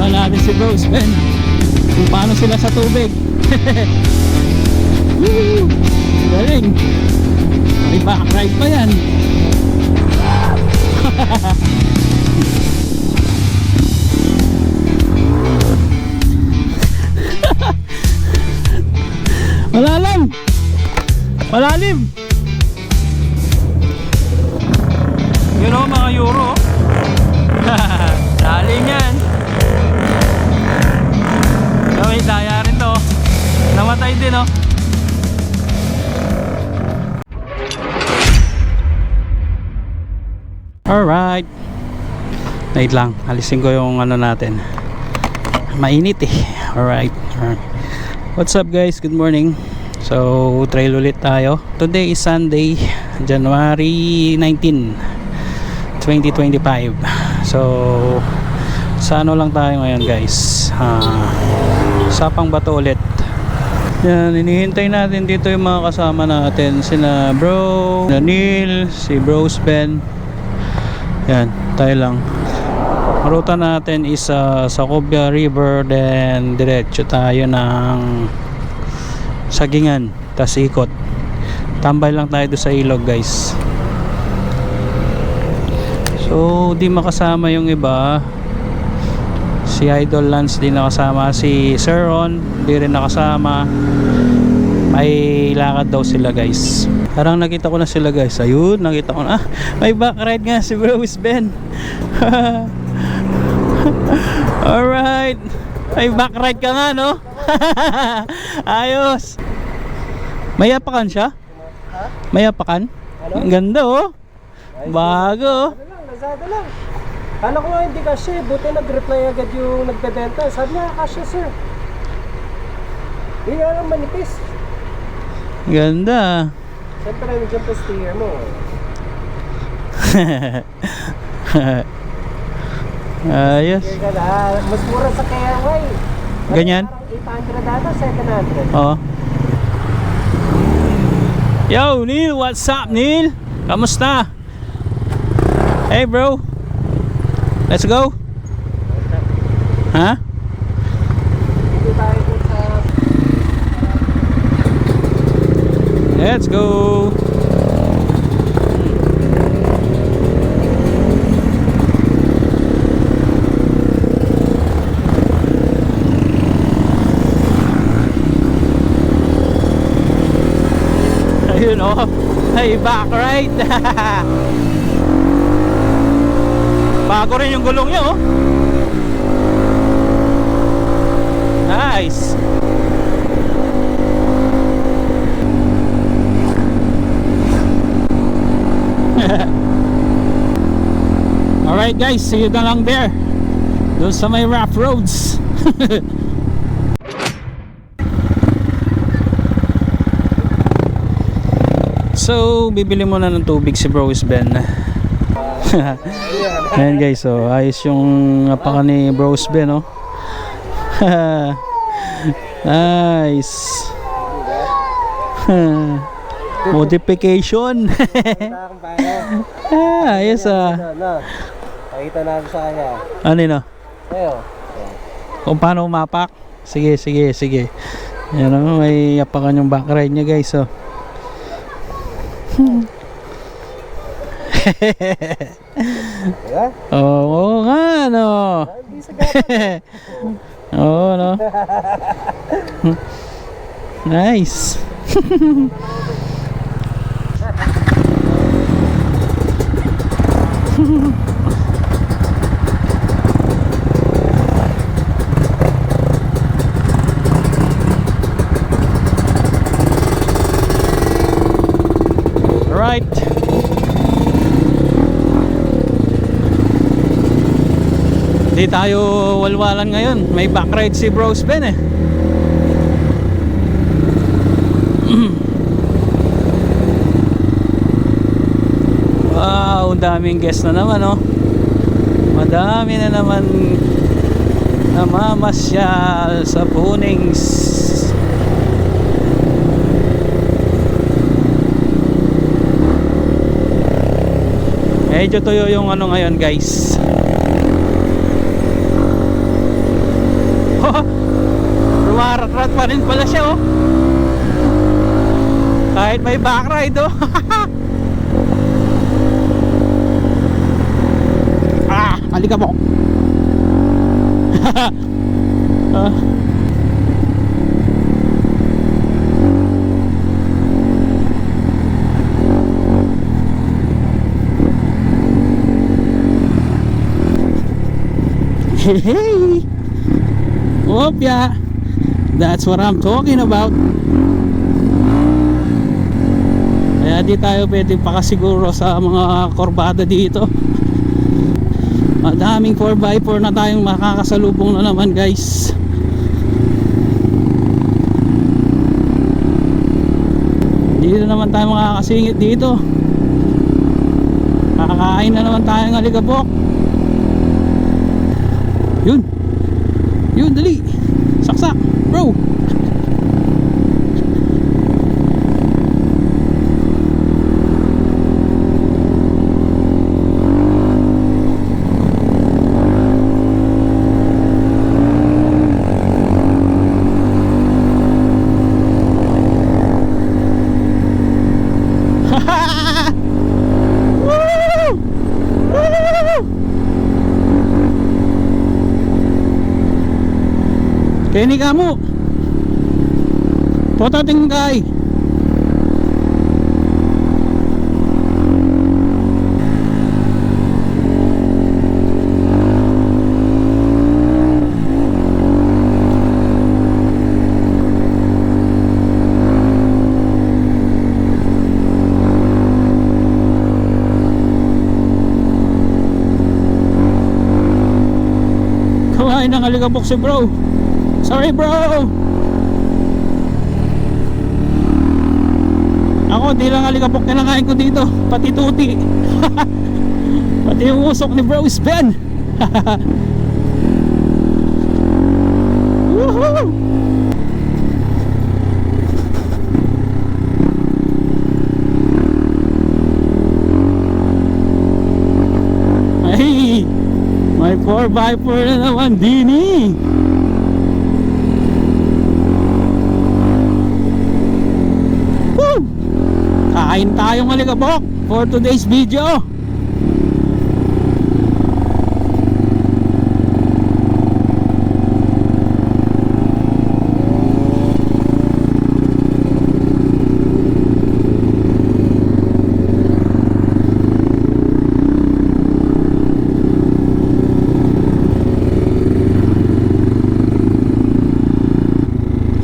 Videoan natin si Bros Ben. Kung paano sila sa tubig. Woo! Galing. May back ride pa yan. Malalim! Malalim! Yun o mga euro. Lalim yan. Gawin, daya rin to. Namatay din oh. Alright. Wait lang. Alisin ko yung ano natin. Mainit eh. Alright. Alright. What's up guys? Good morning. So, trail ulit tayo. Today is Sunday, January 19, 2025. So, sa ano lang tayo ngayon guys? Ah, sapang bato ulit. Yan, hinihintay natin dito yung mga kasama natin. Sina Bro, Neil, si Bros Ben. Yan, tayo lang. Ang ruta natin is uh, sa Cobia River then diretso tayo ng Sagingan tas ikot tambay lang tayo sa ilog guys so di makasama yung iba si Idol Lance di nakasama si Sir Ron di rin nakasama may lakad daw sila guys parang nakita ko na sila guys ayun nakita ko na ah, may back ride nga si Bros Ben Alright. Ay, back ride ka nga, no? Ayos. May apakan siya? May apakan? Ang ganda, oh. Bago, oh. Ano Lazada lang. Kala ko nga hindi kasi, buti nag-reply agad yung nagbebenta. Sabi niya, kasya sir. Hindi nga lang manipis. Ganda. Siyempre, nandiyan po steer mo. Ayos. Mas mura sa KRY. Ganyan? Parang 800 ata, 700. Oo. Yo, Neil, what's up, Neil? Kamusta? Hey, bro. Let's go. Sa... Let's go. Ayun oh. Hey, back right. Bago rin yung gulong niya oh. Nice. Alright guys, see you na lang there. Doon sa may rough roads. so, bibili muna ng tubig si Bros Ben. Ayan guys, so ayos yung apaka ni Bros Ben, oh. nice. Modification. Ah, ayos ah. Pakita namin sa kanya. Ano yun ah? Kung paano umapak? Sige, sige, sige. Yan o, may apakan yung back ride niya guys oh. Diba? Oo oo nga no. Oo no. nice. Right. Hindi tayo walwalan ngayon. May back ride si Bros Ben eh. wow, ang daming guest na naman oh. Madami na naman namamasyal sa Punings. Medyo tuyo yung ano ngayon guys. Rumarat-rat pa rin pala siya oh. Kahit may back ride oh. ah, alikabok. ah. Hey! Opya! That's what I'm talking about. Kaya di tayo pwede pakasiguro sa mga korbada dito. Madaming 4x4 na tayong makakasalubong na naman guys. Na naman tayo makakasingit dito. Kakakain na naman tayo ng aligabok. Yun. Yun, dali. Saksak, bro. Woo! Woo! Kenny kamu. Foto tingkay. Kumain ng aligabok si bro. Sorry bro. Ako di lang alikabok kinakain ko dito. Pati tuti. Pati yung usok ni bro is Ben. Woohoo! Ay May 4x4 na naman dini Woo! Kain tayong alikabok for today's video.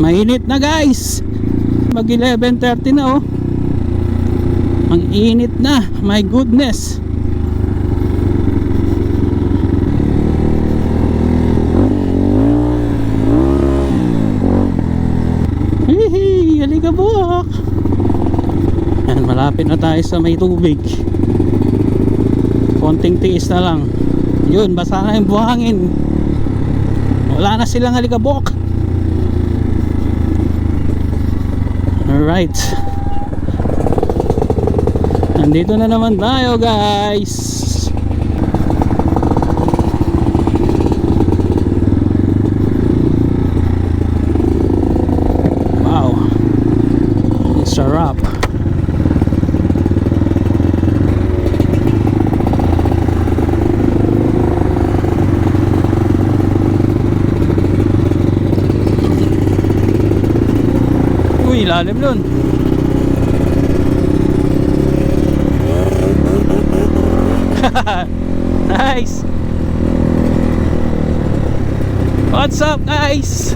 Mainit na guys mag 11.30 na oh ang init na. My goodness. Hihi aligabok malapit na tayo sa may tubig. Konting tiis na lang. Yun basa na yung buhangin. Wala na silang aligabok Alright. Nandito na naman tayo guys. Wow. Ang sarap. Uy, lalim nun. nice. What's up, guys?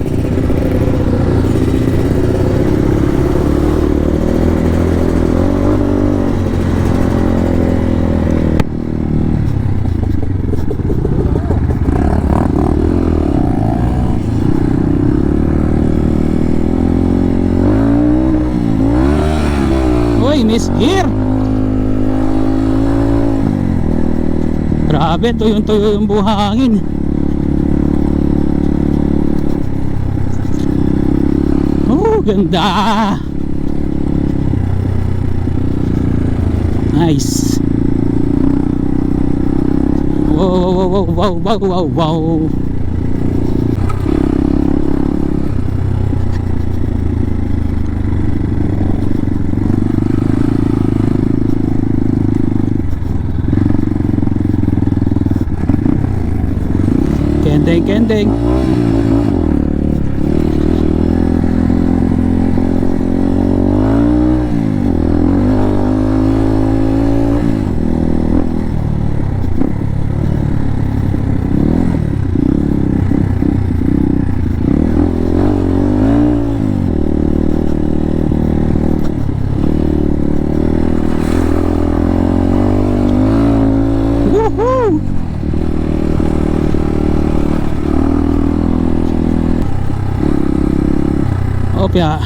Uy, Miss Gear. Grabe, tuyong-tuyo yung buhangin. Oh, ganda. Nice. Wow, wow, wow, wow, wow, wow. Kendeng, kendeng. Yeah.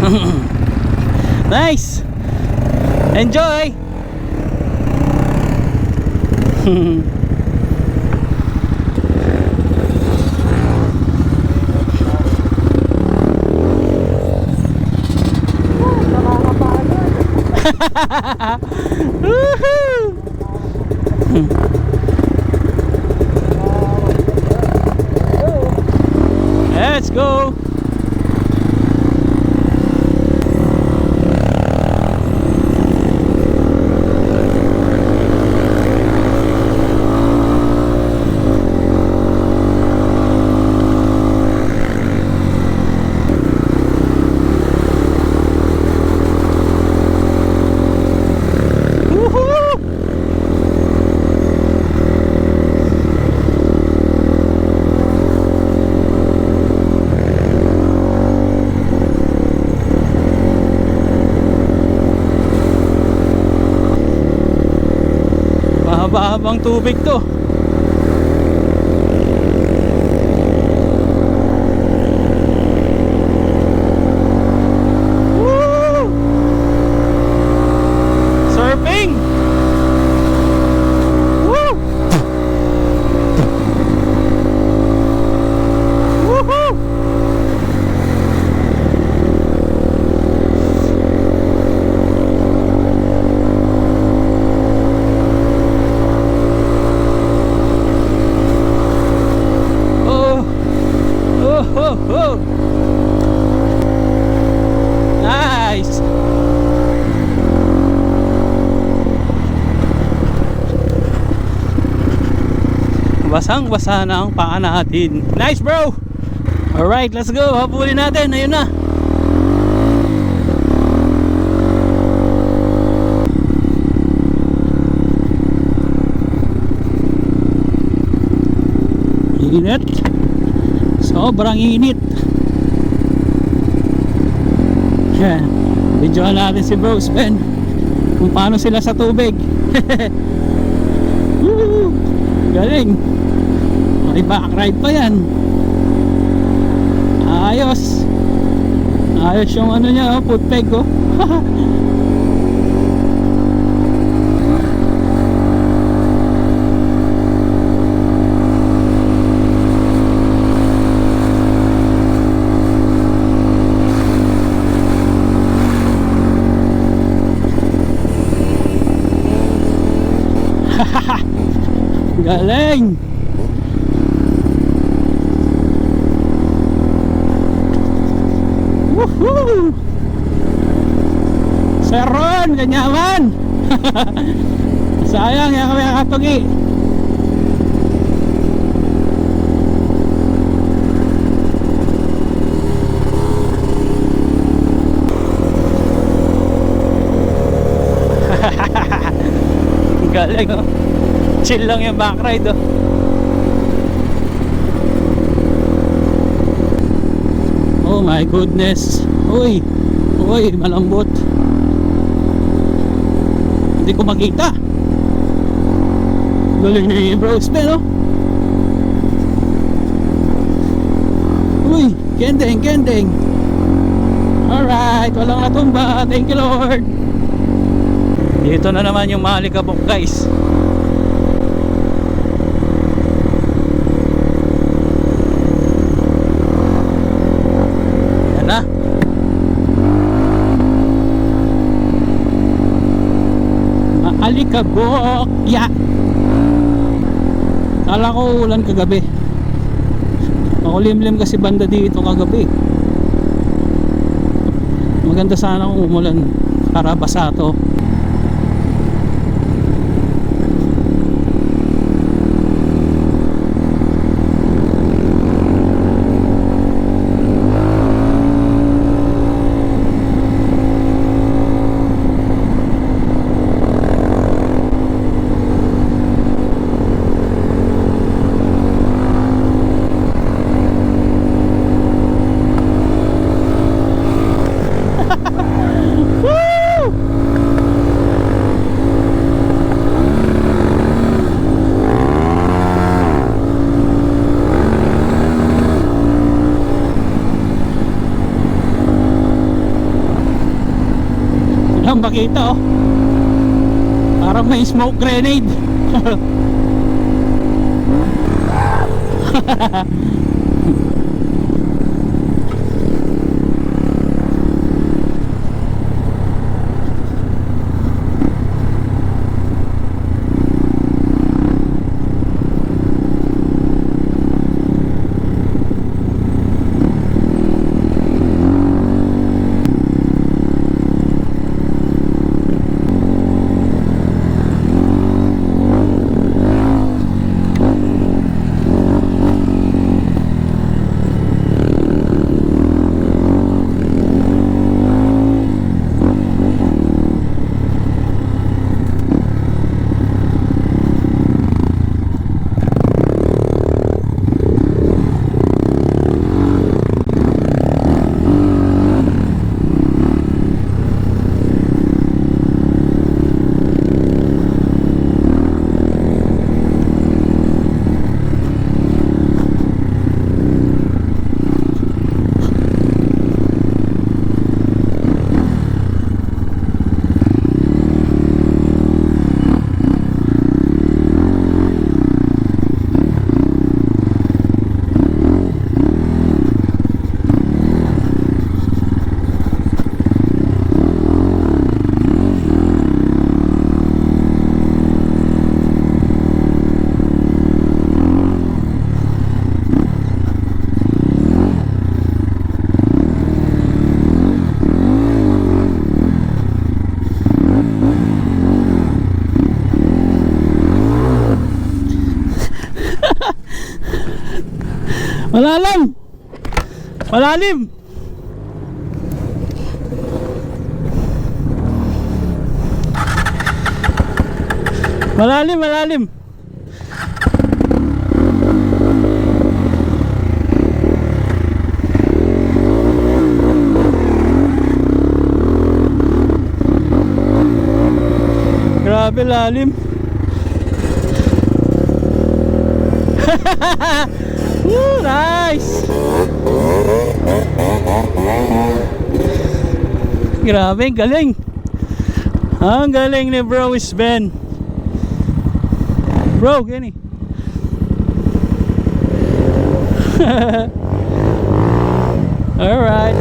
nice! Enjoy! Woohoo! Let's go! Woohoo! Mahaba-habang tubig to. Woo! Surfing! Woo! Woohoo! Oh! Oh, oh, oh! Nice! Basang basa na ang paa natin. Nice bro! Alright, let's go. Habulin natin. Ayun na. Init. Sobrang init. Yan. Videoan natin si Bros Ben. Kung paano sila sa tubig. Woo! Galing. May back ride pa yan. Ayos. Ayos yung ano niya, oh, foot peg ko. Galing. Woohoo! Seron, ganyaman. Sayang, yan kami nakatugi. Galing oh. Chill lang yung back ride oh. Oh my goodness. Uy. Uy, malambot. Hindi ko makita. Galing ni Bro Spin, oh. Uy, kendeng, kendeng. Alright, walang natumba. Thank you, Lord. Dito na naman yung malikabok, guys. Yan na. Alikabok! Ya! Kala ko ulan kagabi. Makulimlim kasi banda dito kagabi. Maganda sana kung umulan para basa to. Lang makita oh. May smoke grenade. Malalim! Malalim! Malalim, malalim. Grabe lalim. Woo, nice! Grabe, galing. Ang galing ni Bro is Ben. Bro, gini. Alright.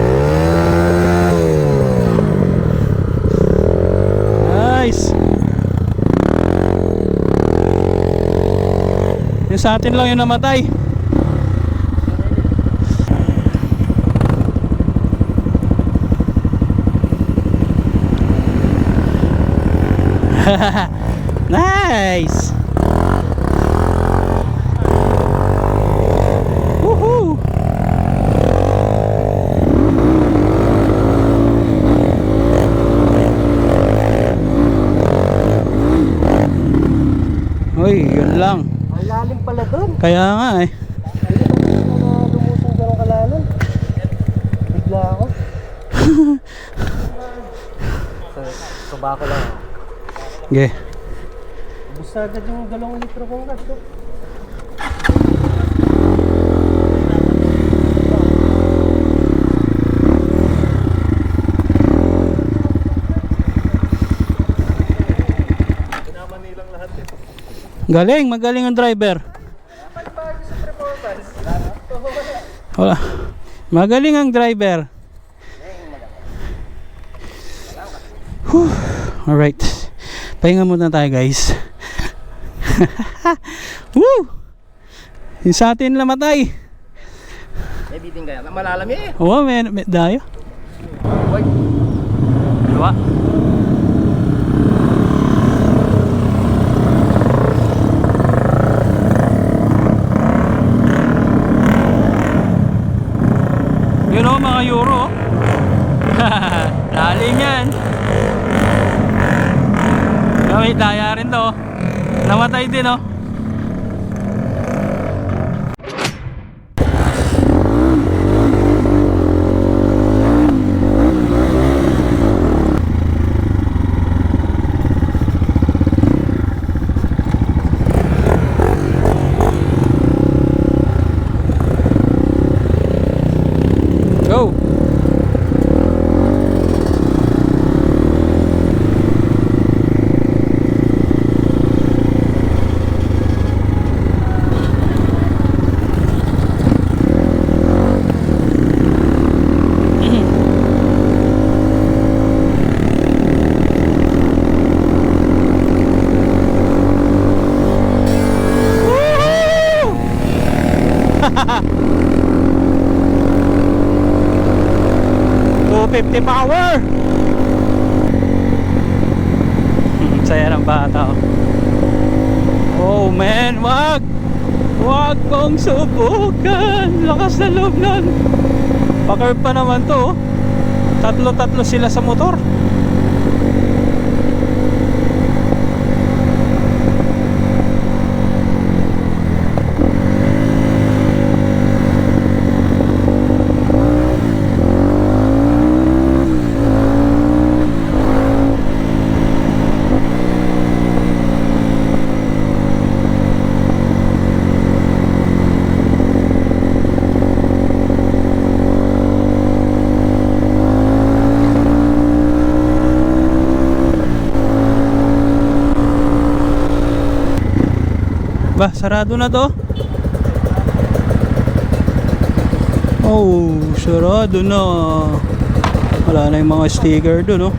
Nice. Yung sa atin lang yung namatay. nice. Woohoo. Uy, yun lang. Ang lalim pala doon. Kaya nga eh. Ayun, na lumusong gano'ng kalalim. Bigla ako. so, suba ko lang. Okay. Ubus na agad yung dalawang litro kong gas. oh. Galing, magaling ang driver. Wala. Magaling ang driver. Whew. Alright. Pahinga muna tayo guys. Woo! Yung sa atin namatay. May biting kaya. Malalam eh. Oo, may, may dayo. Dalawa. Yun o mga euro. Daling yan. Kami, daya to. Namatay din oh. 250 power hmm, saya ng bata oh. oh. Man wag! Wag mong subukan! Lakas na loob nun! Pa naman to oh. tatlo tatlo sila sa motor. Ba, sarado na to? Oh, sarado na. Wala na yung mga sticker doon, oh.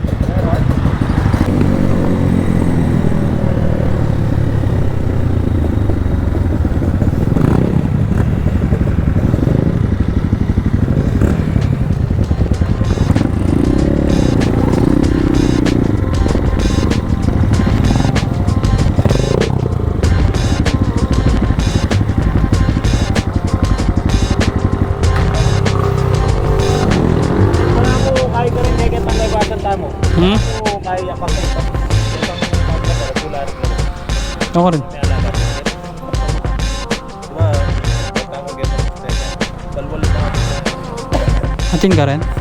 Ako rin. Atin ka rin?